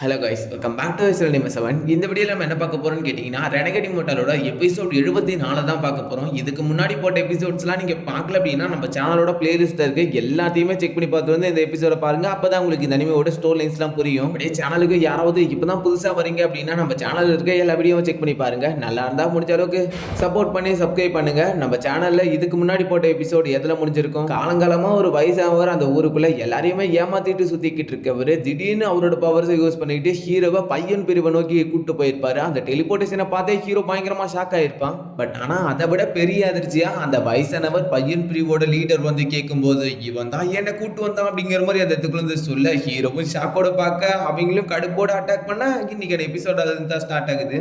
Hello guys welcome back to seven இந்த வீடியோவில் நம்ம என்ன பார்க்க போகிறோம்னு கேட்டிங்கன்னா ரெனகடி மோட்டாலோட எபிசோட் எழுபத்தி நாலு தான் பார்க்க போகிறோம் இதுக்கு முன்னாடி போட்ட எபிசோட்ஸ்லாம் நீங்கள் பார்க்கல அப்படின்னா நம்ம சேனலோட பிளேலிஸ்ட்டில் இருக்குது எல்லாத்தையுமே செக் பண்ணி பார்த்து வந்து இந்த எபிசோட பாருங்கள் அப்போ தான் உங்களுக்கு இந்த அனிமையோட ஸ்டோர் லைன்ஸ்லாம் புரியும். அப்படியே சேனலுக்கு யாராவது இப்போ தான் புதுசாக வரீங்க அப்படின்னா நம்ம சேனலில் இருக்க எல்லா வீடியோவும் செக் பண்ணி பாருங்கள் நல்லா இருந்தால் முடிஞ்ச அளவுக்கு சப்போர்ட் பண்ணி சப்ஸ்கிரைப் பண்ணுங்கள் நம்ம சேனலில் இதுக்கு முன்னாடி போட்ட எபிசோடு எதில் முடிஞ்சிருக்கும்? காலங்காலமாக ஒரு வயசானவர் அந்த ஊருக்குள்ளே எல்லாரையுமே ஏமாற்றிட்டு சுத்திக்கிட்டு இருக்கவர். திடீர்னு அவரோட பவர்ஸை யூஸ் பண்ணிட்டு ஹீரோவை பையன் பிரிவை நோக்கி கூட்டு போயிருப்பாரு. அந்த டெலிபோர்டேஷனை பார்த்தே ஹீரோ பயங்கரமாக ஷாக் ஆயிருப்பான். பட் ஆனால் அதை விட பெரிய அதிர்ச்சியாக அந்த வயசானவர் பையன் பிரிவோட லீடர் வந்து கேட்கும்போது இவன் தான் என்னை கூட்டு வந்தான் அப்படிங்கிற மாதிரி அந்த இடத்துக்குள்ள சொல்ல ஹீரோவும் ஷாக்கோட பார்க்க அவங்களும் கடுப்போட அட்டாக் பண்ண இன்னைக்கு எபிசோட் அதுதான் ஸ்டார்ட் ஆகுது.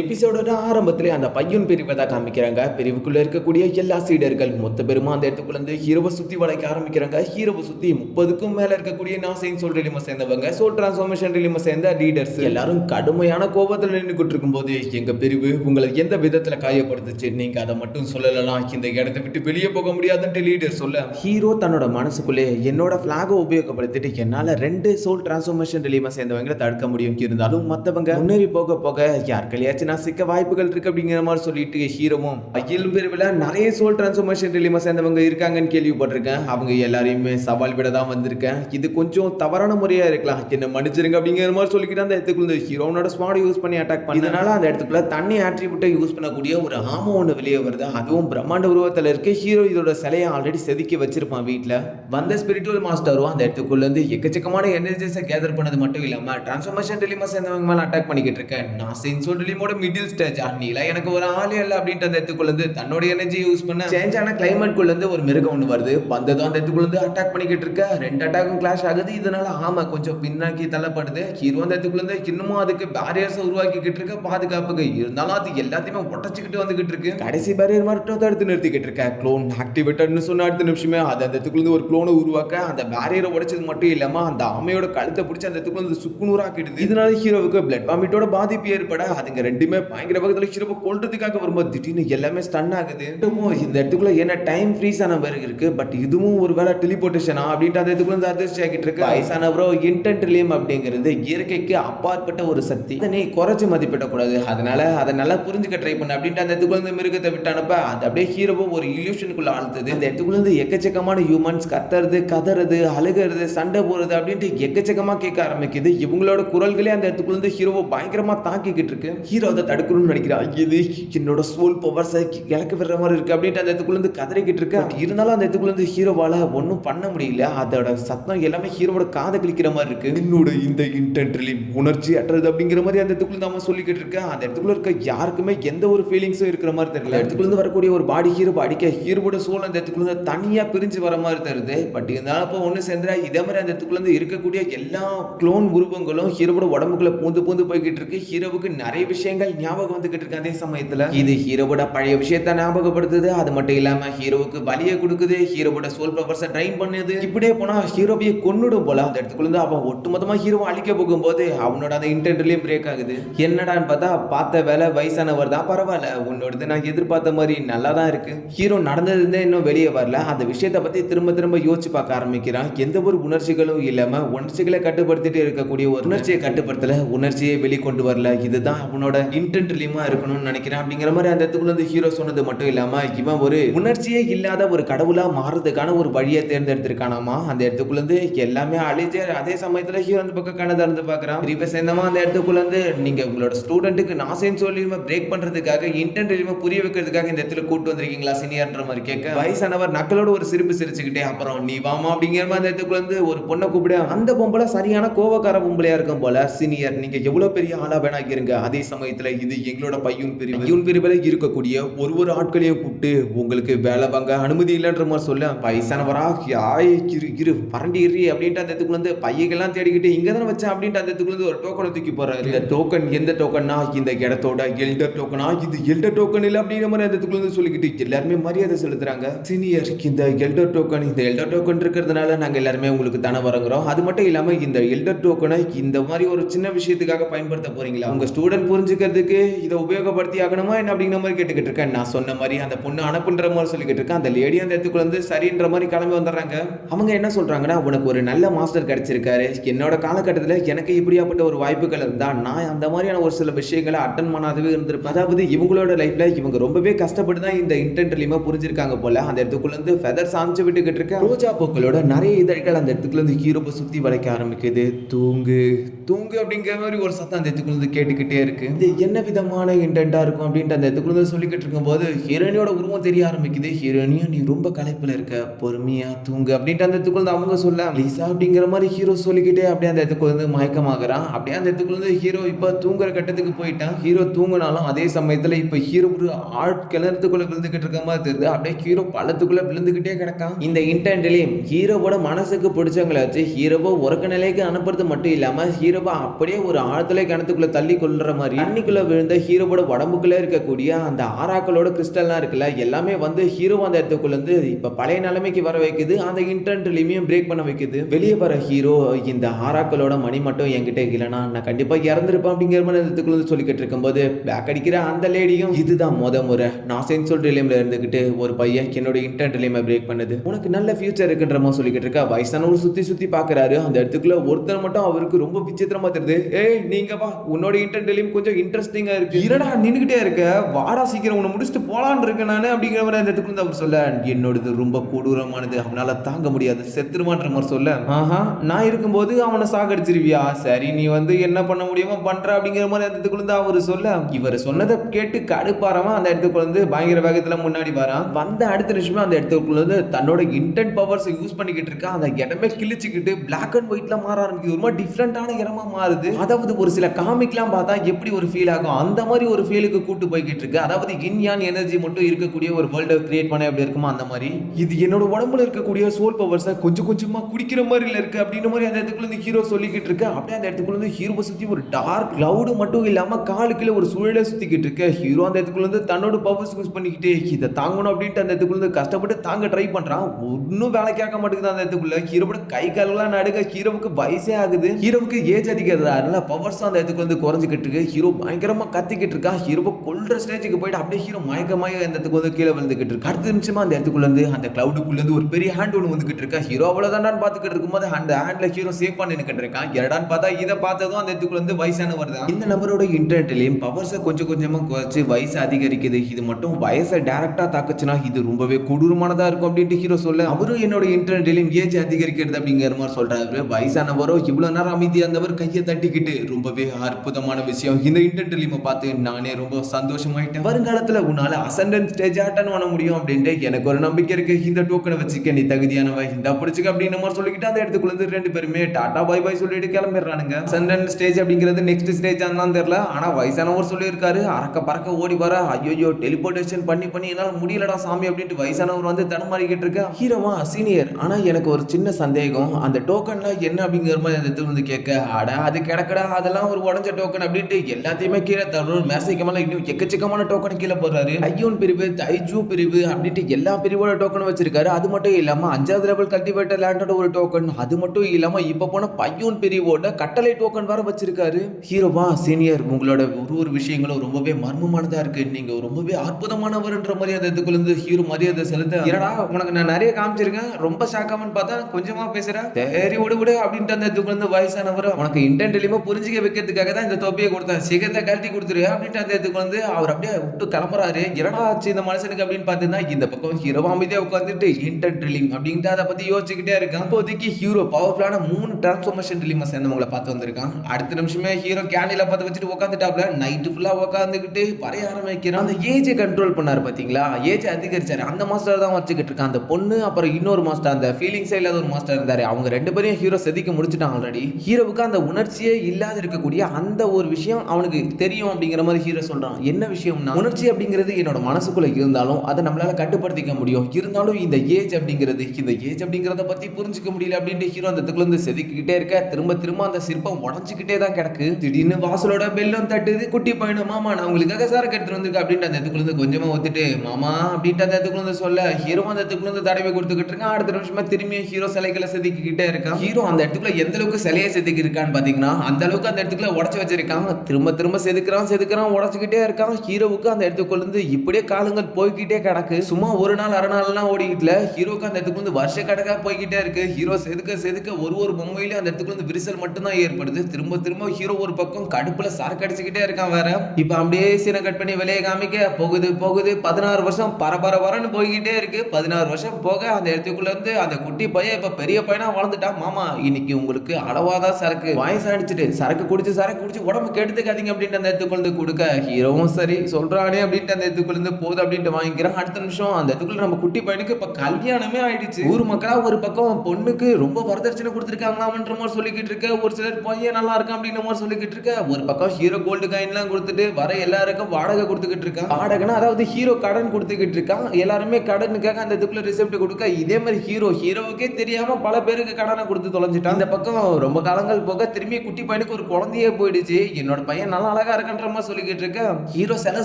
எபிசோடோட ஆரம்பத்திலே அந்த பையன் பிரிவை தான் காமிக்கிறாங்க. பிரிவுக்குள்ள இருக்கக்கூடிய எல்லா சீடர்கள் மொத்த பெருமா அந்த இடத்துக்குள்ள இருந்து ஹீரோவை சுத்தி வளைக்க ஆரம்பிக்கிறாங்க. ஹீரோவை சுத்தி முப்பதுக்கும் மேல இருக்கக்கூடிய நாசைன் சோல் ரிலிம சேர்ந்தவங்க. சோல் டிரான்ஸ்ஃபார்மேஷன் ரிலிம சேர்ந்த லீடர்ஸ் எல்லாரும் கடுமையான கோபத்தில் நின்றுகிட்டு இருக்கும்போது எங்க பிரிவு உங்களை எந்த விதத்துல காயப்படுத்துச்சு? நீங்க அதை மட்டும் சொல்லலாம் இந்த இடத்தை விட்டு வெளியே போக முடியாதுன்ட்டு லீடர் சொல்ல. ஹீரோ தன்னோட மனசுக்குள்ளே என்னோட பிளாகை உபயோகப்படுத்திட்டு என்னால ரெண்டு சோல் டிரான்ஸ்ஃபார்மேஷன் ரிலிம சேர்ந்தவங்களை தடுக்க முடியும். இருந்தாலும் மத்தவங்க முன்னேறி போக போக யாருக்கையாச்சும் நான் சிக்க வாய்ப்புகள் இருக்கு அப்படிங்கிற மாதிரி சொல்லிட்டு ஹீரோவும் அகில் பிரிவில் நிறைய சோல் டிரான்ஸ்ஃபர்மேஷன் ரிலீமா சேர்ந்தவங்க இருக்காங்கன்னு கேள்விப்பட்டிருக்கேன். அவங்க எல்லாரையுமே சவால் விட தான் வந்திருக்கேன். இது கொஞ்சம் தவறான முறையா இருக்கலாம். என்ன மன்னிச்சிருங்க அப்படிங்கிற மாதிரி சொல்லிக்கிட்டு அந்த இடத்துக்குள்ள ஹீரோனோட ஸ்மார்ட் யூஸ் பண்ணி அட்டாக் பண்ணி இதனால அந்த இடத்துக்குள்ள தண்ணி ஆட்ரிபியூட்டை யூஸ் பண்ணக்கூடிய ஒரு ஆமோ ஒன்று வெளியே வருது. அதுவும் பிரம்மாண்ட உருவத்தில் இருக்க ஹீரோ இதோட சிலையை ஆல்ரெடி செதுக்கி வச்சிருப்பான் வீட்டில் வந்த ஸ்பிரிச்சுவல் மாஸ்டரும் அந்த இடத்துக்குள்ள இருந்து எக்கச்சக்கமான எனர்ஜிஸை கேதர் பண்ணது மட்டும் இல்லாமல் டிரான்ஸ்ஃபர்மேஷன் ரிலீமா சேர்ந்தவங்க மேலே அட்டாக் பண்ணிக்கிட்டு இருக்கேன். நான் சென்சோல் ரிலீமோட மிடில் ஸ்டேஜ் நீலாம் எனக்கு ஒரு ஆளே இல்லை அப்படின்ற அந்த இடத்துக்குள்ள இருந்து தன்னோட எனர்ஜி யூஸ் பண்ண சேஞ்ச் ஆன கிளைமேட்குள்ள இருந்து ஒரு மிருகம் ஒன்று வருது. வந்ததும் அந்த இடத்துக்குள்ள இருந்து அட்டாக் பண்ணிக்கிட்டு இருக்க. ரெண்டு அட்டாக்கும் கிளாஷ் ஆகுது. இதனால ஆமா கொஞ்சம் பின்னாக்கி தள்ளப்படுது. ஹீரோ அந்த இடத்துக்குள்ள இருந்து இன்னமும் அதுக்கு பேரியர்ஸ் உருவாக்கிக்கிட்டு இருக்க. பாதுகாப்புக்கு இருந்தாலும் அது எல்லாத்தையுமே உடச்சிக்கிட்டு வந்துகிட்டு இருக்கு. கடைசி பேரியர் மட்டும் தடுத்து நிறுத்திக்கிட்டு இருக்க. க்ளோன் ஆக்டிவேட்டட்னு சொன்ன அடுத்த நிமிஷமே அது அந்த இடத்துக்குள்ள இருந்து ஒரு க்ளோனை உருவாக்க அந்த பேரியரை உடைச்சது மட்டும் இல்லாம அந்த ஆமையோட கழுத்தை பிடிச்சி அந்த இடத்துக்குள்ள இருந்து சுக்குநூறாக்கிடுது இதனால ஹீரோவுக்கு பிளட் வாமிட்டோட பாதிப்பு ஏற்பட அதுங்க ரெண்டு ரெண்டுமே பயங்கர பக்கத்தில் ஹீரோவை கொள்றதுக்காக வரும்போது திடீர்னு எல்லாமே ஸ்டன் ஆகுது. இன்னமும் இந்த இடத்துக்குள்ள என்ன டைம் ஃப்ரீஸ் ஆன பிறகு இருக்கு. பட் இதுவும் ஒரு வேலை டெலிபோர்டேஷனா அப்படின்ட்டு அந்த இதுக்குள்ள இருந்து அதிர்ச்சி ஆகிட்டு இருக்கு. வயசானவரோ இன்டென்ட்லியம் அப்படிங்கிறது இயற்கைக்கு அப்பாற்பட்ட ஒரு சக்தி. அதை குறைச்சி மதிப்பிடக்கூடாது. அதனால அதை நல்லா புரிஞ்சுக்க ட்ரை பண்ண அப்படின்ட்டு அந்த இடத்துக்குள்ள இருந்து மிருகத்தை விட்டானப்ப அது அப்படியே ஹீரோவும் ஒரு இல்யூஷனுக்குள்ள ஆழ்த்துது. அந்த இடத்துக்குள்ள இருந்து எக்கச்சக்கமான ஹியூமன்ஸ் கத்துறது கதறது அழுகிறது சண்டை போறது அப்படின்ட்டு எக்கச்சக்கமா கேட்க ஆரம்பிக்குது. இவங்களோட குரல்களே அந்த இடத்துக்குள்ள இருந்து ஹீரோவை பயங்கரமா தாக்கிக்கிட்டு இருக்கு. ஹீரோ அதை தடுக்கணும்னு நினைக்கிறேன் இது என்னோட சோல் பவர்ஸை இலக்கு விடுற மாதிரி இருக்கு அப்படின்ட்டு அந்த இடத்துக்குள்ளேருந்து கதறிக்கிட்டு இருக்கு. இருந்தாலும் அந்த இடத்துக்குள்ளேருந்து ஹீரோவால் ஹீரோவால ஒன்றும் பண்ண முடியல. அதோட சத்தம் எல்லாமே ஹீரோவோட காதை கிழிக்கிற மாதிரி இருக்குது என்னோட இந்த இன்டென்ட்லி உணர்ச்சி அற்றது அப்படிங்கிற மாதிரி அந்த இடத்துக்குள்ளே நம்ம சொல்லிக்கிட்டு இருக்கேன் அந்த இடத்துக்குள்ள இருக்க யாருக்குமே எந்த ஒரு ஃபீலிங்ஸும் இருக்கிற மாதிரி தெரியல. இடத்துக்குள்ளேருந்து வரக்கூடிய ஒரு பாடி ஹீரோ அடிக்க ஹீரோட சோல் அந்த இடத்துக்குள்ளே தனியாக பிரிஞ்சு வர மாதிரி தருது. பட் இருந்தாலும் இப்போ ஒன்று சேர்ந்துடா இதே மாதிரி அந்த இடத்துக்குள்ளேருந்து இருக்கக்கூடிய எல்லா க்ளோன் உருவங்களும் ஹீரோவோட உடம்புக்குள்ளே பூந்து பூந்து போய்கிட்டு இருக்கு. ஹீரோவுக்கு நிறைய விஷயங்கள் ஞாபகம் வந்துகிட்டு இருக்கு அதே சமயத்துல. இது ஹீரோவோட பழைய விஷயத்த ஞாபகப்படுத்துது. அது மட்டும் இல்லாம ஹீரோவுக்கு வலியை கொடுக்குது. ஹீரோவோட சோல் பவர்ஸை ட்ரைன் பண்ணுது. இப்படியே போனா ஹீரோவையே கொன்னுடும் போல. அந்த இடத்துக்குள்ள இருந்து அவன் ஒட்டுமொத்தமா ஹீரோவை அழிக்க போகும்போது அவனோட அந்த இன்டென்ட்லயும் பிரேக் ஆகுது. என்னடான்னு பார்த்தா பார்த்த வேலை வயசானவர் தான். பரவாயில்ல. உன்னோடது நான் எதிர்பார்த்த மாதிரி நல்லா தான் இருக்கு. ஹீரோ நடந்ததுலேருந்தே இன்னும் வெளியே வரல. அந்த விஷயத்தை பத்தி திரும்ப திரும்ப யோசிச்சு பார்க்க ஆரம்பிக்கிறான். எந்த ஒரு உணர்ச்சிகளும் இல்லாம உணர்ச்சிகளை கட்டுப்படுத்திட்டு இருக்கக்கூடிய ஒரு உணர்ச்சியை கட்டுப்படுத்தல. உணர்ச்சியை வெளிக்கொண்டு வரல. இதுதான் அவனோட இன்டென்ட்லியமா இருக்கணும்னு நினைக்கிறேன். அப்படிங்கிற மாதிரி அந்த இடத்துக்குள்ள இருந்து ஹீரோ சொன்னது மட்டும் இல்லாம இவன் ஒரு உணர்ச்சியே இல்லாத ஒரு கடவுளா மாறுறதுக்கான ஒரு வழியை தேர்ந்தெடுத்திருக்கானாமா? அந்த இடத்துக்குள்ள இருந்து எல்லாமே அழிஞ்சு அதே சமயத்துல ஹீரோ அந்த பக்கம் கண்ணை திறந்து பார்க்குறான். இப்ப சேர்ந்தமா அந்த இடத்துக்குள்ள இருந்து நீங்க உங்களோட ஸ்டூடெண்ட்டுக்கு நாசேன்னு சொல்லி பிரேக் பண்றதுக்காக இன்டென்ட்லியமா புரிய வைக்கிறதுக்காக இந்த இடத்துல கூட்டு வந்திருக்கீங்களா? சீனியர்ன்ற மாதிரி கேட்க வயசானவர் நக்கலோட ஒரு சிரிப்பு சிரிச்சுக்கிட்டே அப்புறம் நீ வாமா அப்படிங்கிற மாதிரி அந்த இடத்துக்குள்ள இருந்து ஒரு பொண்ணை கூப்பிட. அந்த பொம்பளை சரியான கோவக்கார பொம்பளையா இருக்கும் போல. சீனியர் நீங்க எவ்வளவு பெரிய ஆளா வேணா இருங்க அதே சமயத்துல இது எங்களோட பையன் பிரிவு. பையன் பிரிவுல இருக்கக்கூடிய ஒரு ஒரு ஆட்களையும் கூப்பிட்டு உங்களுக்கு வேலை வாங்க அனுமதி இல்லைன்ற மாதிரி சொல்ல வயசானவரா? யாய் இரு இரு பரண்டி இரு அப்படின்ட்டு அந்த இடத்துக்குள்ள இருந்து பையங்கெல்லாம் தேடிக்கிட்டு இங்க தானே வச்சேன் அப்படின்ட்டு அந்த இடத்துக்குள்ள இருந்து ஒரு டோக்கனை தூக்கி போறாரு இந்த டோக்கன் எந்த டோக்கன்னா இந்த இடத்தோட எல்டர் டோக்கனா இது எல்டர் டோக்கன் இல்லை அப்படிங்கிற மாதிரி அந்த இடத்துக்குள்ள இருந்து சொல்லிக்கிட்டு எல்லாருமே மரியாதை செலுத்துறாங்க. சீனியர் இந்த எல்டர் டோக்கன் இந்த எல்டர் டோக்கன் இருக்கிறதுனால நாங்க எல்லாருமே உங்களுக்கு தானே வழங்குறோம் அது மட்டும் இல்லாம இந்த எல்டர் டோக்கனை இந்த மாதிரி ஒரு சின்ன விஷயத்துக்காக பயன்படுத்த போறீங்களா? உங்க ஸ்டூடெண்ட் புரிஞ்சுக்க புரிஞ்சுக்கிறதுக்கு இதை உபயோகப்படுத்தி ஆகணுமா? என்ன அப்படிங்கிற மாதிரி கேட்டுக்கிட்டு இருக்கேன். நான் சொன்ன மாதிரி அந்த பொண்ணு அனுப்புன்ற மாதிரி சொல்லிக்கிட்டு இருக்கேன். அந்த லேடி அந்த இடத்துக்குள்ள வந்து சரின்ற மாதிரி கிளம்பி வந்துடுறாங்க. அவங்க என்ன சொல்கிறாங்கன்னா உனக்கு ஒரு நல்ல மாஸ்டர் கிடைச்சிருக்காரு. என்னோட காலகட்டத்தில் எனக்கு இப்படியாப்பட்ட ஒரு வாய்ப்புகள் இருந்தால் நான் அந்த மாதிரியான ஒரு சில விஷயங்களை அட்டன் பண்ணாதவே இருந்திருப்பேன். அதாவது இவங்களோட லைஃப்பில் இவங்க ரொம்பவே கஷ்டப்பட்டு தான் இந்த இன்டென்ட்லயுமே புரிஞ்சிருக்காங்க போல. அந்த இடத்துக்குள்ளேருந்து ஃபெதர்ஸ் ஃபெதர் விட்டுக்கிட்டு இருக்க ரோஜா பூக்களோட நிறைய இதழ்கள் அந்த இடத்துக்குள்ள இருந்து சுற்றி வளைக்க ஆரம்பிக்குது. தூங்கு. தூங்கு அப்படிங்கிற மாதிரி ஒரு சத்தம் அந்த இடத்துக்குள்ளேருந்து கேட்டுக்கிட்டே இருக்குது என்ன விதமான இன்டென்ட்டாக இருக்கும் அப்படின்ட்டு அந்த இடத்துக்குள்ள சொல்லிக்கிட்டு இருக்கும்போது ஹீரோனியோட உருவம் தெரிய ஆரம்பிக்குது. ஹீரோனியும் நீ ரொம்ப கலைப்பில் இருக்க. பொறுமையா தூங்கு. அப்படின்ட்டு அந்த இடத்துக்குள்ள அவங்க சொல்ல லீசா அப்படிங்கிற மாதிரி ஹீரோ சொல்லிக்கிட்டே அப்படியே அந்த இடத்துக்கு வந்து மயக்கமாகறான் அப்படியே அந்த இடத்துக்குள்ள ஹீரோ இப்போ தூங்குற கட்டத்துக்கு போயிட்டான் ஹீரோ தூங்கினாலும் அதே சமயத்தில் இப்போ ஹீரோ ஒரு ஆட் கிணத்துக்குள்ள விழுந்துகிட்டு இருக்க மாதிரி தெரியுது. அப்படியே ஹீரோ பள்ளத்துக்குள்ள விழுந்துகிட்டே கிடக்கான். இந்த இன்டென்ட்லேயும் ஹீரோவோட மனசுக்கு பிடிச்சவங்களை வச்சு ஹீரோவை உறக்க நிலைக்கு அனுப்புறது மட்டும் இல்லாமல் ஹீரோவை அப்படியே ஒரு ஆழத்துல கிணத்துக்குள்ளே தள்ளி கொள்கிற மாதிரி தண்ணிக்குள்ள விழுந்த ஹீரோவோட உடம்புக்குள்ளே இருக்கக்கூடிய அந்த ஆராக்களோட கிறிஸ்டல்லாம் இருக்குல்ல எல்லாமே வந்து ஹீரோ அந்த இடத்துக்குள்ள இருந்து பழைய நிலைமைக்கு வர வைக்குது. அந்த இன்டர்ன்ட்லேயுமே பிரேக் பண்ண வைக்குது. வெளியே வர ஹீரோ இந்த ஆராக்களோட மணி மட்டும் என்கிட்ட இல்லைனா நான் கண்டிப்பா இறந்துருப்பேன் அப்படிங்கிற மாதிரி அந்த இடத்துக்குள்ள இருந்து சொல்லிக்கிட்டு இருக்கும்போது பேக் அடிக்கிற அந்த லேடியும் இதுதான் முத முறை நான் சென்சோல் ரிலேம்ல இருந்துகிட்டு ஒரு பையன் என்னோட இன்டர்ன் ரிலேமை பிரேக் பண்ணுது. உனக்கு நல்ல ஃபியூச்சர் இருக்குன்ற மாதிரி சொல்லிக்கிட்டு இருக்கா. வயசானவர் சுற்றி சுற்றி பார்க்குறாரு அந்த இடத்துக்குள்ள ஒருத்தர் மட்டும் அவருக்கு ரொம்ப விசித்திரமா தெரியுது. ஏய் நீங்க வா. உன்னோட இன்டர்ன் ரிலேம் கொஞ்சம் இன்ட்ரெஸ்டிங்காக இருக்கு. இரடா நின்றுக்கிட்டே இருக்க? வாடா சீக்கிரம் உன்னை முடிச்சுட்டு போலான்னு இருக்கேன் நான் அப்படிங்கிற மாதிரி அந்த இடத்துக்கு அவர் சொல்ல. என்னோடது ரொம்ப கொடூரமானது. அவனால் தாங்க முடியாது. செத்துருமான்ற மாதிரி சொல்ல. ஆஹா நான் இருக்கும்போது அவனை சாகடிச்சிருவியா? சரி நீ வந்து என்ன பண்ண முடியுமோ பண்ற அப்படிங்கிற மாதிரி அந்த இடத்துக்குள்ள அவர் சொல்ல. இவர் சொன்னதை கேட்டு கடுப்பாரவன் அந்த இடத்துக்குள்ள வந்து பயங்கர வேகத்தில் முன்னாடி வரான். வந்த அடுத்த நிமிஷமே அந்த இடத்துக்குள்ள வந்து தன்னோட இன்டென்ட் பவர்ஸ் யூஸ் பண்ணிக்கிட்டு இருக்கா அந்த இடமே கிழிச்சுக்கிட்டு பிளாக் அண்ட் ஒயிட்ல மாற ஆரம்பிக்குது. ஒரு மாதிரி டிஃப்ரெண்டான இடமா மாறுது. அதாவது ஒரு சில காமிக்லாம் பார்த்தா எப்படி ஒரு ஃபீல் ஆகும். அந்த மாதிரி ஒரு ஃபீலுக்கு கூட்டு போய்கிட்டு இருக்கு. அதாவது இன்யான் எனர்ஜி மட்டும் இருக்கக்கூடிய ஒரு வேர்ல்டை கிரியேட் பண்ண எப்படி இருக்குமா? அந்த மாதிரி. இது என்னோட உடம்புல இருக்கக்கூடிய சோல் பவர்ஸை கொஞ்சம் கொஞ்சமா குடிக்கிற மாதிரி இருக்கு அப்படின்ற மாதிரி அந்த இடத்துக்குள்ள இருந்து ஹீரோ சொல்லிக்கிட்டு இருக்கு. அப்படியே அந்த இடத்துக்குள்ள இருந்து ஹீரோவை சுத்தி ஒரு டார்க் கிளவுடு மட்டும் இல்லாம காலுக்குள்ள ஒரு சூழலை சுத்திக்கிட்டு இருக்கு. ஹீரோ அந்த இடத்துக்குள்ள இருந்து தன்னோட பவர்ஸ் யூஸ் பண்ணிக்கிட்டு இதை தாங்கணும் அப்படின்ட்டு அந்த இடத்துக்குள்ள இருந்து கஷ்டப்பட்டு தாங்க ட்ரை பண்றான். ஒன்னும் வேலை கேட்க மாட்டேங்குது அந்த இடத்துக்குள்ள. ஹீரோட கை காலெல்லாம் நடுக்க ஹீரோவுக்கு வயசே ஆகுது. ஹீரோவுக்கு ஏஜ் அதிகம் அதனால பவர்ஸ் அந்த இடத்துக்கு வந்து குறைஞ்சிக்கிட்டு இருக்கு. ஹீரோ பயங்கரமாக கத்திக்கிட்டு இருக்கான் ஹீரோவை கொள்ற ஸ்டேஜுக்கு போயிட்டு அப்படியே ஹீரோ மயக்கமாக அந்த இடத்துக்கு வந்து கீழே விழுந்துக்கிட்டு இருக்கு. அடுத்த நிமிஷமா அந்த இடத்துக்குள்ளேருந்து அந்த கிளவுடுக்குள்ளேருந்து ஒரு பெரிய ஹேண்ட் ஒன்று வந்துகிட்டு இருக்கா. ஹீரோ அவ்வளோதான் பார்த்துக்கிட்டு இருக்கும்போது அந்த ஹேண்டில் ஹீரோ சேவ் பண்ணி நின்னுக்கிட்டு இருக்கான் என்னடான்னு பார்த்தா இதை பார்த்ததும் அந்த இடத்துக்குள்ளேருந்து வயசான வருதான் இந்த நபரோட இன்டர்நெட்லயும் பவர்ஸை கொஞ்சம் கொஞ்சமாக குறைச்சி வயசு அதிகரிக்குது. இது மட்டும் வயசை டேரெக்டாக தாக்குச்சுன்னா இது ரொம்பவே கொடூரமானதாக இருக்கும் அப்படின்ட்டு ஹீரோ சொல்ல. அவரும் என்னோட இன்டர்நெட்லயும் ஏஜ் அதிகரிக்கிறது அப்படிங்கிற மாதிரி சொல்கிறாரு வயசானவரோ இவ்வளோ நேரம் அமைதியாக இருந்தவர் கையை தட்டிக்கிட்டு ரொம்பவே அற்புதமான விஷயம். இந்த இன்டர்நெட்லயும் பார்த்து நானே ரொம்ப சந்தோஷமாயிட்டேன். வருங்காலத்தில் உன்னால் அசண்டன்ட் ஸ்டேஜ் அட்டன் பண்ண முடியும் அப்படின்ட்டு எனக்கு ஒரு நம்பிக்கை இருக்கு. இந்த டோக்கனை வச்சுக்க நீ தகுதியானவ இந்த பிடிச்சிக்க அப்படின்னு மாதிரி சொல்லிக்கிட்டு அந்த இடத்துக்குள்ள இருந்து ரெண்டு பேருமே. டாடா பாய் பாய் சொல்லிட்டு கிளம்பிடுறானுங்க. அசண்டன்ட் ஸ்டேஜ் அப்படிங்கிறது நெக்ஸ்ட் ஸ்டேஜ் தான் தெரியல. ஆனால் வயசானவர் சொல்லியிருக்காரு அறக்க பறக்க ஓடி வர ஐயோ டெலிபோர்டேஷன் பண்ணி பண்ணி என்னால் முடியலடா சாமி அப்படின்ட்டு வயசானவர் வந்து தடுமாறிக்கிட்டு இருக்க. ஹீரோவா சீனியர் ஆனால் எனக்கு ஒரு சின்ன சந்தேகம். அந்த டோக்கன்லாம் என்ன அப்படிங்கிற மாதிரி அந்த இடத்துல வந்து கேட்க அட அது கிடக்கடா அதெல்லாம் ஒரு உடஞ்ச டோக்கன் அப்படின்ட்டு எல்லாத்தையும் கீழே தரும் மேசைக்கு இன்னும் எக்கச்சக்கமான டோக்கன் கீழே போடுறாரு. ஐயோன் பிரிவு தைஜூ பிரிவு அப்படின்ட்டு எல்லா பிரிவோட டோக்கனும் வச்சிருக்காரு. அது மட்டும் இல்லாமல் அஞ்சாவது லெவல் கல்டிவேட்டர் லேண்டோட ஒரு டோக்கன் அது மட்டும் இல்லாமல் இப்போ போன பையோன் பிரிவோட கட்டளை டோக்கன் வேற வச்சிருக்காரு. ஹீரோவா சீனியர் உங்களோட ஒரு ஒரு விஷயங்களும் ரொம்பவே மர்மமானதா இருக்கு. நீங்க ரொம்பவே அற்புதமானவர்ன்ற மாதிரி அந்த இதுக்குள்ள இருந்து ஹீரோ மரியாதை செலுத்த. என்னடா உனக்கு நான் நிறைய காமிச்சிருக்கேன். ரொம்ப ஷாக்காமன்னு பார்த்தா கொஞ்சமா பேசுறேன் சரி விடு விடு அப்படின்ட்டு அந்த இதுக்குள்ள இருந்து வயசானவர். உனக்கு இன்டென்ட்லயுமே புரிஞ்சுக்க வைக்கிறதுக்காக தான் இந்த தொப்பியை கொடுத்தேன். இதை கழட்டி கொடுத்துரு அப்படின்ட்டு அந்த இதுக்கு வந்து அவர் அப்படியே விட்டு கிளம்புறாரு. என்னடா ஆச்சு இந்த மனுஷனுக்கு அப்படின்னு பார்த்தீங்கன்னா இந்த பக்கம் ஹீரோ அமைதியாக உட்காந்துட்டு இன்டர் ட்ரில்லிங் அப்படின்ட்டு அதை பற்றி யோசிச்சுக்கிட்டே இருக்கான். இப்போதைக்கு ஹீரோ பவர்ஃபுல்லான மூணு டிரான்ஸ்ஃபர்மேஷன் ட்ரில்லிங் சேர்ந்தவங்களை பார்த்து வந்திருக்கான். அடுத்த நிமிஷமே ஹீரோ கேண்டில பார்த்து வச்சுட்டு உட்காந்துட்டாப்ல நைட்டு ஃபுல்லாக உட்காந்துக்கிட்டு வரைய ஆரம்பிக்கிறான். அந்த ஏஜை கண்ட்ரோல் பண்ணார் பார்த்தீங்களா ஏஜ் அதிகரிச்சாரு. அந்த மாஸ்டர் தான் வச்சுக்கிட்டு இருக்கான். அந்த பொண்ணு அப்புறம் இன்னொரு மாஸ்டர் அந்த ஃபீலிங்ஸ் இல்லாத ஒரு மாஸ்டர் இருந்தார். அவங்க ரெண்டு பேரையும் ஹீரோ செதுக்க முடிச்சிட்டாங்க ஆல்ரெடி ஹீரோவுக்கு அந்த உணர்ச்சியே இல்லாத இருக்கக்கூடிய அந்த ஒரு விஷயம் அவனுக்கு தெரியும் அப்படிங்கிற மாதிரி ஹீரோ சொல்றான். என்ன விஷயம்னா உணர்ச்சி அப்படிங்கிறது என்னோட மனசுக்குள்ள இருந்தாலும் அதை நம்மளால கட்டுப்படுத்திக்க முடியும். இருந்தாலும் இந்த ஏஜ் அப்படிங்கிறது இந்த ஏஜ் அப்படிங்கிறத பத்தி புரிஞ்சுக்க முடியல அப்படின்ட்டு ஹீரோ அந்த இடத்துல இருந்து செதுக்கிட்டே இருக்க திரும்ப திரும்ப அந்த சிற்பம் உடஞ்சுக்கிட்டே தான் கிடக்கு. திடீர்னு வாசலோட பெல்லும் தட்டுது குட்டி பையனும் மாமா நான் உங்களுக்காக சரக்கு எடுத்துட்டு வந்திருக்கேன் அப்படின்ட்டு அந்த இடத்துக்குள்ள இருந்து கொஞ்சமா ஒத்துட்டு மாமா அப்படின்ட்டு அந்த இடத்துக்குள்ள இருந்து சொல்ல ஹீரோ அந்த இடத்துக்குள்ள இருந்து தடவை கொடுத்துக்கிட்டு இருக்கான். அடுத்த நிமிஷமா திரும்பியும் ஹீரோ சிலைகளை செதுக்கிக்கிட்டே இருக்கான். ஹீரோ அந்த இடத்துக்குள்ள எந்த அளவுக்கு சிலையை செதுக்கி இருக்கான்னு பாத்தீங்கன்னா அந்த அளவுக்கு அந்த இடத்துக்குள்ள உடச்சு வச்சிருக்கான். திரும்ப திரும்ப திரும்ப செதுக்குறான் செதுக்குறான் உடச்சிக்கிட்டே இருக்கான். ஹீரோவுக்கு அந்த இடத்துக்குள்ள இருந்து இப்படியே காலங்கள் போய்கிட்டே கிடக்கு. சும்மா ஒரு நாள் அரை நாள்லாம் ஓடிக்கிட்டுல ஹீரோவுக்கு அந்த இடத்துக்கு வந்து வருஷ கணக்காக போய்கிட்டே இருக்கு. ஹீரோ செதுக்க செதுக்க ஒரு ஒரு பொம்மையிலும் அந்த இடத்துக்குள்ள இருந்து விரிசல் மட்டும்தான் ஏற்படுது. திரும்ப திரும்ப ஹீரோ ஒரு பக்கம் கடுப்புல சரக்கு அடிச்சுக்கிட்டே இருக்கான் வேற. இப்ப அப்படியே சீனை கட் பண்ணி வெளியே காமிக்க போகுது போகுது. பதினாறு வருஷம் பரபர வரன்னு போய்கிட்டே இருக்கு. பதினாறு வருஷம் போக அந்த இடத்துக்குள்ள இருந்து அந்த குட்டி பையன் இப்ப பெரிய பையனா வளர்ந்துட்டான். மாமா இன்னைக்கு உங்களுக்கு அளவாதான் சரக்கு. வயசு அடிச்சுட்டு சரக்கு குடிச்சு சரக்கு குடிச்சு உடம்பு கெடுத்துக்காதீங்க அப்படின்ட்டு அந்த இடத்துக்குள்ள கொடுக்க ஹீரோவும் சரி சொல்றானே அப்படின்ட்டு அந்த இடத்துக்குள்ள போகுது அப்படின்ட்டு வாங்கிக்கிறான். அடுத்த நிமிஷம் அந்த இடத்துக்குள்ள நம்ம குட்டி பையனுக்கு இப்ப கல்யாணமே ஆயிடுச்சு. ஊர் மக்களா ஒரு பக்கம் பொண்ணுக்கு ரொம்ப வரதட்சணை கொடுத்துருக்காங்களாமன்ற மாதிரி சொல்லிக்கிட்டு இருக்க ஒரு சிலர் பையன் நல்லா இருக்கான் அப்படின்ற மாதிரி சொல்லிக்கிட்டு இருக்க ஒரு பக்கம் ஹீரோ கோல்டு காயின்லாம் கொடுத்துட்டு வர எல்லாருக்கும் வாடகை கொடுத்துக்கிட்டு இருக்கான் வாடகைனா அதாவது ஹீரோ கடன் கொடுத்துக்கிட்டு இருக்கான் எல்லாருமே கடனுக்காக அந்த இதுக்குள்ள ரிசிப்ட் கொடுக்க இதே மாதிரி ஹீரோ ஹீரோவுக்கே தெரியாம பல பேருக்கு கடனை கொடுத்து தொலைஞ்சிட்டான். இந்த பக்கம் ரொம்ப காலங்கள் போக திரும்பி குட்டி பையனுக்கு ஒரு குழந்தையே போயிடுச்சு. என்னோட பையன் நல்லா அழகாக இருக்கன்ற மாதிரி சொல்லிக்கிட்டு இருக்கேன் ஹீரோ சில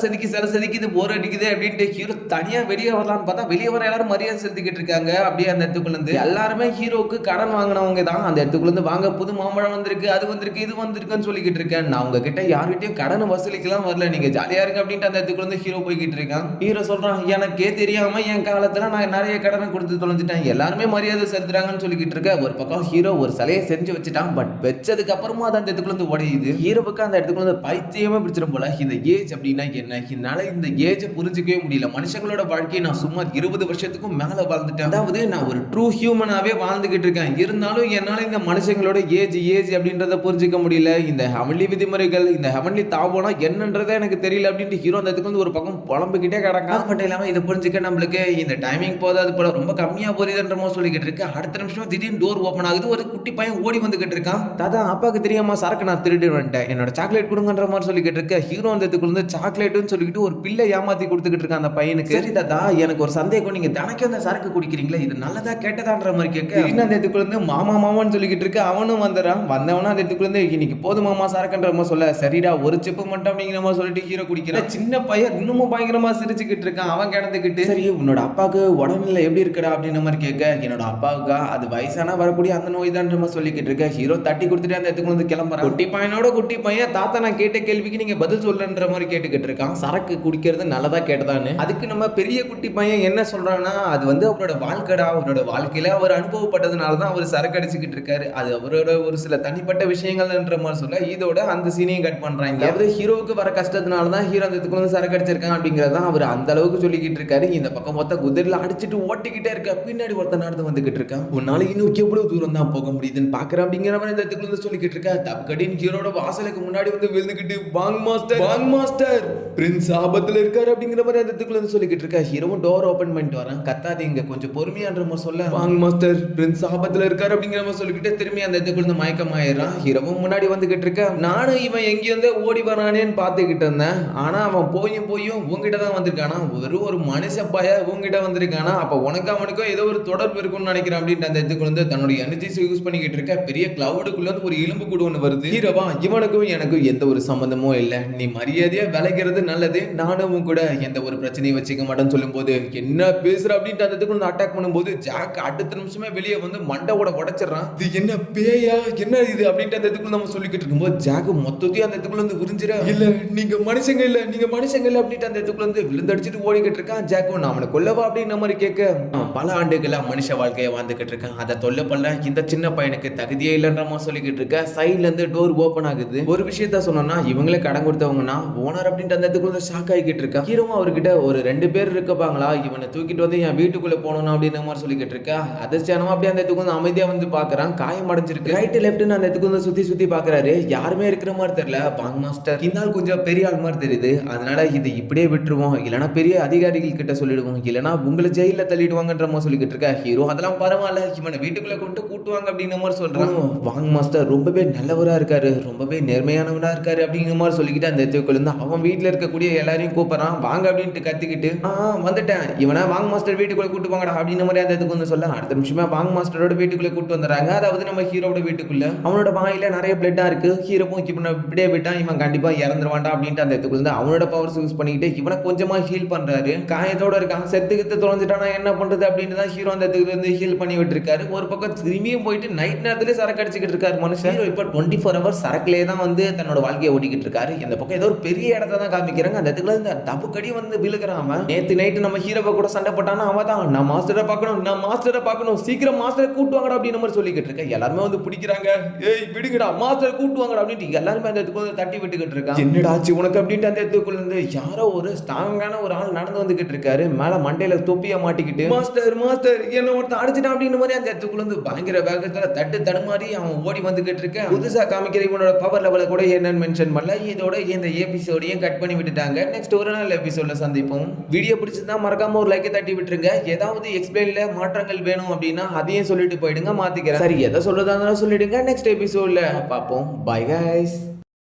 செதுக்கி சில செதுக்கிது போர் அடிக்குது அப்படின்ட்டு ஹீரோ தனியாக வெளியே வரலான்னு பார்த்தா வெளியே வர எல்லாரும் மரியாதை செலுத்திக்கிட்டு இருக்காங்க. அப்படியே அந்த இடத்துக்குள்ளேருந்து எல்லாருமே ஹீரோக்கு கடன் வாங்கினவங்க தான். அந்த இடத்துக்குள்ளேருந்து வாங்க புது மாம்பழம் வந்திருக்கு அது வந்திருக்கு இது வந்திருக்குன்னு சொல்லிக்கிட்டு இருக்கேன் நான் உங்ககிட்ட யார்கிட்டயும் கடன் வசூலிக்கலாம் வரல. நீங்க ஜாலியா இருங்க அப்படின்ட்டு அந்த இடத்துக்குள்ள ஹீரோ போய்கிட்டு இருக்கான். ஹீரோ சொல்றான் எனக்கே தெரியாம என் காலத்துல நான் நிறைய கடனை கொடுத்து தொலைஞ்சிட்டேன். எல்லாருமே மரியாதை செலுத்துறாங்கன்னு சொல்லிக்கிட்டு இருக்க. ஒரு பக்கம் ஹீரோ ஒரு சிலையை செஞ்சு வச்சுட்டான். பட் வச்சதுக்கு அப்புறமா அது அந்த இடத்துக்குள்ள உடையுது ஹீரோவுக்கு அந்த இடத்துக்குள்ள பைத்தியமாக பிடிச்சிடும் போல. இந்த ஏஜ் அப்படின்னா என்ன? என்னால் இந்த ஏஜை புரிஞ்சுக்கவே முடியல. மனுஷங்களோட வாழ்க்கையை நான் சுமார் இருபது வருஷத்துக்கும் மேலே வாழ்ந்துட்டேன். அதாவது நான் ஒரு ட்ரூ ஹியூமனாகவே வாழ்ந்துகிட்டு இருக்கேன். இருந்தாலும் என்னால் இந்த மனுஷங்களோட ஏஜ் ஏஜ் அப்படின்றத புரிஞ்சிக்க முடியல. இந்த ஹெவன்லி விதிமுறைகள் இந்த ஹெவன்லி தாபோனா என்னன்றதே எனக்கு தெரியல அப்படின்ட்டு ஹீரோ அந்த இடத்துக்கு வந்து ஒரு பக்கம் புலம்புக்கிட்டே கிடக்கான். மட்டும் இல்லாமல் இதை புரிஞ்சுக்க நம்மளுக்கு இந்த டைமிங் போதாது போல. ரொம்ப கம்மியாக போறதுன்ற மாதிரி சொல்லிக்கிட்டு இருக்கு. அடுத்த நிமிஷம் திடீர்னு டோர் ஓப்பன் ஆகுது. ஒரு குட்டி பையன் ஓடி வந்துகிட்டு இருக்கான். தாத்தா அப்பாவுக்கு தெரியாமல் சரக்கு நான் திருடி வந்துட்டேன் என்னோட சாக்லேட் கொடுங்கன்ற மாதிரி சொல்லிக்கிட்டு இருக்க. ஹீரோ அந்த இடத்துக்குள்ள இருந்து சாக்லேட்னு சொல்லிக்கிட்டு ஒரு பிள்ளை ஏமாத்தி கொடுத்துக்கிட்டு இருக்கான் அந்த பையனுக்கு. சரி தாத்தா எனக்கு ஒரு சந்தேகம். நீங்க தினைக்கும் அந்த சரக்கு குடிக்கிறீங்களா இது நல்லதா கெட்டதான்ற மாதிரி கேட்க. அந்த இடத்துக்குள்ள இருந்து மாமா மாமான்னு சொல்லிக்கிட்டு இருக்கு அவனும் வந்துடுறான் வந்தவனும் அந்த இடத்துக்குள்ள இருந்து இன்னைக்கு போதும் மாமா சரக்குன்ற மாதிரி சொல்ல. சரிடா ஒரு சிப்பு மட்டும் அப்படிங்கிற மாதிரி சொல்லிட்டு ஹீரோ குடிக்கிறான். சின்ன பையன் இன்னமும் பயங்கரமா சிரிச்சுக்கிட்டு இருக்கான். அவன் கிடந்துக்கிட்டு சரி உன்னோட அப்பாவுக்கு உடல்நிலை எப்படி இருக்குடா? அப்படின்ற மாதிரி கேட்க என்னோட அப்பாவுக்கா அது வயசானா வரக்கூடிய அந்த நோய் மாதிரி சொல்லிக்கிட்டு இருக்க. ஹீரோ தட்டி கொடுத்துட்டு அந்த இடத்துக்கு வந்து கிளம்புறான். குட்டி பையனோட குட்டி பையன் தாத்தா நான் கேட்ட கேள்விக்கு நீங்க பதில் சொல்லன்ற மாதிரி கேட்டுக்கிட்டு இருக்கான். சரக்கு குடிக்கிறது நல்லதா கேட்டதான்னு. அதுக்கு நம்ம பெரிய குட்டி பையன் என்ன சொல்றான்னா அது வந்து அவரோட வாழ்க்கைடா அவரோட வாழ்க்கையில அவர் அனுபவப்பட்டதுனால தான் அவர் சரக்கு அடிச்சுக்கிட்டு இருக்காரு. அது அவரோட ஒரு சில தனிப்பட்ட விஷயங்கள்ன்ற மாதிரி சொல்ல இதோட அந்த சீனையும் கட் பண்றாங்க. அதாவது ஹீரோவுக்கு வர கஷ்டத்தினால தான் ஹீரோ அந்த இதுக்கு வந்து சரக்கு அடிச்சிருக்கான் அப்படிங்கறத அவர் அந்த அளவுக்கு சொல்லிக்கிட்டு இருக்காரு. இந்த பக்கம் மொத்த குதிரையில அடிச்சிட்டு ஓட்டிக்கிட்டே இருக்க. பின்னாடி ஒருத்தன் நடந்து வந்துகிட்டு இருக்கான் உன்னால இன்னும் எவ்வளவு தூரம் தான் போக முடியுதுன்னு பாக்குறேன் அப்படிங்கிற மாதிரி இந்த இடத்துக்குள்ள இருந்து சொல்லிக்கிட்டு இருக்கா. தப்புக்கடின்னு ஹீரோட வாசலுக்கு முன்னாடி வந்து விழுந்துக்கிட்டு Wang master Wang master prince ஆபத்துல இருக்காரு அப்படிங்கிற மாதிரி அந்த இடத்துக்குள்ள இருந்து சொல்லிக்கிட்டு இருக்கா ஹீரோவும் டோர் ஓபன் பண்ணிட்டு வரேன். கத்தாதீங்க கொஞ்சம் பொறுமையான்ற மாதிரி சொல்ல. வாங் மாஸ்டர் பிரின்ஸ் ஆபத்தில் இருக்காரு அப்படிங்கிற மாதிரி சொல்லிக்கிட்டு திரும்பி அந்த இடத்துக்குள்ள இருந்து மயக்கமாயிடுறான் ஹீரோவும் முன்னாடி வந்துகிட்டு இருக்க. நானும் இவன் எங்கேருந்து ஓடி வரானேன்னு பார்த்துக்கிட்டு இருந்தேன். ஆனா அவன் போயும் போயும் உங்ககிட்ட தான் வந்திருக்கானா? வெறும் ஒரு மனுஷ பய உங்ககிட்ட வந்திருக்கானா? அப்ப உனக்கு அவனுக்கும் ஏதோ ஒரு தொடர்பு இருக்கும்னு நினைக்கிறேன் அப்படின்ற அந்த இடத்துக்கு வந்து தன்னுடைய எனர்ஜிஸ் யூஸ் பண்ணிக்கிட்டு இருக்க. பெரிய கிளவுடுக்குள்ள இருந்து ஒரு எலும்பு கூடு ஒன்று வருது. ஹீரோவா இவனுக்கும் எனக்கும் எந்த ஒரு சம்மந்தமும் இல்லை. நீ மரியாதையாக விளைக்கிறது நல்லது. நானும் கூட எந்த ஒரு பிரச்சனையும் வச்சுக்க மாட்டேன்னு சொல்லும்போது என்ன பேசுற? அப்படின்ட்டு அந்த இடத்துக்குள்ள அட்டாக் பண்ணும்போது ஜாக் அடுத்த நிமிஷமே வெளியே வந்து மண்டவோட உடச்சிடறான். இது என்ன பேயா? என்ன இது? அப்படின்ட்டு அந்த இதுக்குள்ள நம்ம சொல்லிக்கிட்டு இருக்கும்போது ஜாக் மொத்தத்தையும் அந்த இதுக்குள்ள வந்து உறிஞ்சிட இல்ல நீங்க மனுஷங்க இல்ல நீங்க மனுஷங்க இல்ல அப்படின்ட்டு அந்த இதுக்குள்ள வந்து விழுந்தடிச்சிட்டு ஓடிக்கிட்டு இருக்கான் ஜாக்கும் நான் அவனை கொல்லவா? அப்படின்ற மாதிரி கேட்க பல ஆண்டுகளா மனுஷ வாழ்க்கையை வாழ்ந்துகிட்டு இருக்கான். அதை தொல்லை பண்ண இந்த சின்ன பையனுக்கு தகுதியே இல்லைன்ற மாதிரி சொல்லிக்கிட்டு இருக்க. சைட்ல இருந்து டோர் ஓப்பன் ஆகுது. ஒரு விஷயத்த சொன்னோம்னா இவங்களே கடன் கொடுத்தவங்கன்னா ஓனர் அப்படின்ட்டு அந்த இடத்துக்குள்ள ஷாக் ஆகிக்கிட்டு இருக்கா? ஹீரோவும் அவர்கிட்ட ஒரு ரெண்டு பேர் இருக்கப்பாங்களா இவனை தூக்கிட்டு வந்து என் வீட்டுக்குள்ள போகணும் அப்படின்ற மாதிரி சொல்லிக்கிட்டு இருக்கா? அதிர்ச்சியானமா அப்படியே அந்த இடத்துக்கு வந்து அமைதியா வந்து பாக்குறான். காயம் அடைஞ்சிருக்கு. ரைட் லெஃப்ட்னு அந்த இடத்துக்கு வந்து சுத்தி சுத்தி பாக்குறாரு. யாருமே இருக்கிற மாதிரி தெரியல. பாங் மாஸ்டர் இந்த ஆள் கொஞ்சம் பெரிய ஆள் மாதிரி தெரியுது. அதனால இது இப்படியே விட்டுருவோம். இல்லைன்னா பெரிய அதிகாரிகள் கிட்ட சொல்லிடுவோம். இல்லைனா உங்களை ஜெயில தள்ளிடுவாங்கன்ற மாதிரி சொல்லிக்கிட்டு இருக்கா ஹீரோ. அதெல்லாம் பரவாயில்ல. இவனை வீட்டுக்குள்ள கொண்டு கூட்டுவாங்க அப்படின்ற மாதிரி சொல்கிறாங்க வாங் மாஸ்டர் ரொம்பவே நல்லவரா இருக்காரு. ரொம்பவே நேர்மையானவனா இருக்காரு அப்படிங்கிற மாதிரி சொல்லிக்கிட்டு அந்த இடத்துக்குள்ள இருந்து அவன் வீட்டில் இருக்கக்கூடிய எல்லாரையும் கூப்பிட்றான். வாங்க அப்படின்ட்டு கத்திக்கிட்டு ஆ வந்துட்டேன். இவனை வாங்க மாஸ்டர் வீட்டுக்குள்ளே கூட்டு வாங்கடா அப்படின்ற மாதிரி அந்த இதுக்கு வந்து சொல்ல அடுத்த நிமிஷமே வாங்க மாஸ்டரோட வீட்டுக்குள்ளே கூட்டு வந்துடுறாங்க. அதாவது நம்ம ஹீரோட வீட்டுக்குள்ளே அவனோட வாயில நிறைய பிளட்டாக இருக்கு. ஹீரோவும் இவனை இப்படியே விட்டான் இவன் கண்டிப்பாக இறந்துருவான்டா அப்படின்ட்டு அந்த இதுக்குள்ள இருந்து அவனோட பவர்ஸ் யூஸ் பண்ணிக்கிட்டு இவனை கொஞ்சமாக ஹீல் பண்ணுறாரு காயத்தோட இருக்கான். செத்து கித்து தொலைஞ்சிட்டானா என்ன பண்ணுறது அப்படின்னு தான் ஹீரோ அந்த இடத்துல இருந்து ஹீல் பண்ணி விட்டுருக்காரு. ஒரு பக்கம் திரும்பியும் போயிட்டு நைட் நேரத்துலேயே சரக்கு அடிச்சுக்கிட்டு இருக்காரு மனுஷன். இப்போ டுவெண்ட்டி ஃபோர் ஹவர் சரக்குலேயே தான் வந்து தன்னோட வாழ்க்கையை ஓடிக்கிட்டு இருக்காரு. இந்த பக்கம் ஏதோ ஒரு பெரிய இடத்த தான் காமிக்கிறாங்க. அந்த இடத்துல இந்த டப்பு கடி வந்து விழுகிறான் நேற்று நேத்து நைட்டு நம்ம ஹீரோவை கூட சண்டை போட்டானா அவன் தான் நான் மாஸ்டரை பார்க்கணும் நான் மாஸ்டரை பார்க்கணும் சீக்கிரம் மாஸ்டரை கூட்டுவாங்கடா அப்படின்னு மாதிரி சொல்லிக்கிட்டு இருக்கேன் எல்லாருமே வந்து பிடிக்கிறாங்க. ஏய் விடுங்கடா மாஸ்டரை கூட்டுவாங்கடா அப்படின்ட்டு எல்லாருமே அந்த இடத்துக்கு வந்து தட்டி விட்டுக்கிட்டு இருக்கான். என்னடா ஆச்சு உனக்கு அப்படின்ட்டு அந்த இடத்துக்குள்ள இருந்து யாரோ ஒரு ஸ்ட்ராங்கான ஒரு ஆள் நடந்து வந்துகிட்டு இருக்காரு. மேல மண்டையில தொப்பிய மாட்டிக்கிட்டு மாஸ்டர் மாஸ்டர் என்ன ஒருத்தன் அடிச்சிட்டான் அப்படின்னு மாதிரி அந்த இடத்துக்குள்ள இருந்து பயங்கர வேகத்துல தட்டு தடுமாறி அவன் ஓடி வந்துகிட்டு இருக்கேன். புதுசா காமிக்கிற இவனோட பவர் லெவலை கூட என்னன்னு மென்ஷன் பண்ணல. இதோட இந்த எபிசோடையும் கட் பண்ணி விட்டுட்டாங்க. நெக்ஸ்ட் ஒரு நாள் எபிசோட்ல சந்திப்போம். வீடியோ பிடிச்சிருந்தா மறக்காம ஒரு லைக்கை தட்டி விட்டுருங்க. ஏதாவது எக்ஸ்பிளைன்ல மாற்றங்கள் வேணும் அப்படின்னா அதையும் சொல்லிட்டு போயிடுங்க. மாத்திக்கிறேன். சரி எதை சொல்றதா இருந்தாலும் சொல்லிடுங்க. நெக்ஸ்ட் எபிசோட்ல பார்ப்போம். Bye guys